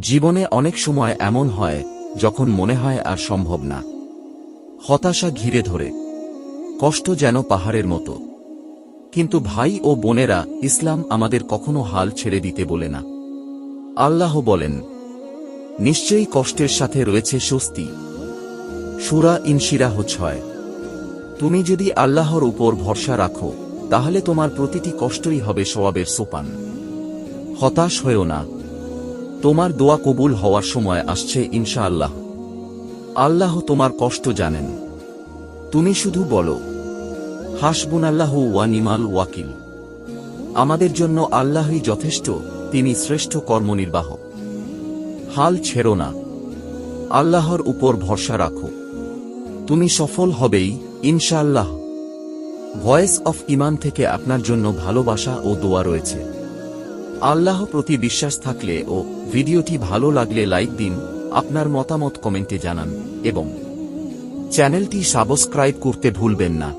জীবনে অনেক সময় এমন হয়, যখন মনে হয় আর সম্ভব না। হতাশা ঘিরে ধরে। কষ্ট যেন পাহাড়ের মতো। কিন্তু ভাই ও বোনেরা, ইসলাম আমাদের কখনো হাল ছেড়ে দিতে বলে না। আল্লাহ বলেন, নিশ্চয়ই কষ্টের সাথে রয়েছে স্বস্তি। সুরা ইনশিরাহ ছয়। তুমি যদি আল্লাহর উপর ভরসা রাখো, তাহলে তোমার প্রতিটি কষ্টই হবে সোয়াবের সোপান। হতাশ হয়েও না। তোমার দোয়া কবুল হওয়ার সময় আসছে ইনশাআল্লাহ। আল্লাহ তোমার কষ্ট জানেন। তুমি শুধু বলো হাসবুন আল্লাহ ওয়ানিমাল ওয়াকিল। আমাদের জন্য আল্লাহই যথেষ্ট, তিনি শ্রেষ্ঠ কর্মনির্বাহক হাল ছেড়ো না। আল্লাহর উপর ভরসা রাখো। তুমি সফল হবেই, ইনশাআল্লাহ। ভয়েস অফ ইমান থেকে আপনার জন্য ভালোবাসা ও দোয়া রয়েছে। আল্লাহ প্রতি বিশ্বাস থাকলে ও ভিডিওটি ভালো লাগলে লাইক দিন, আপনার মতামত কমেন্টে জানান, এবং চ্যানেলটি সাবস্ক্রাইব করতে ভুলবেন না।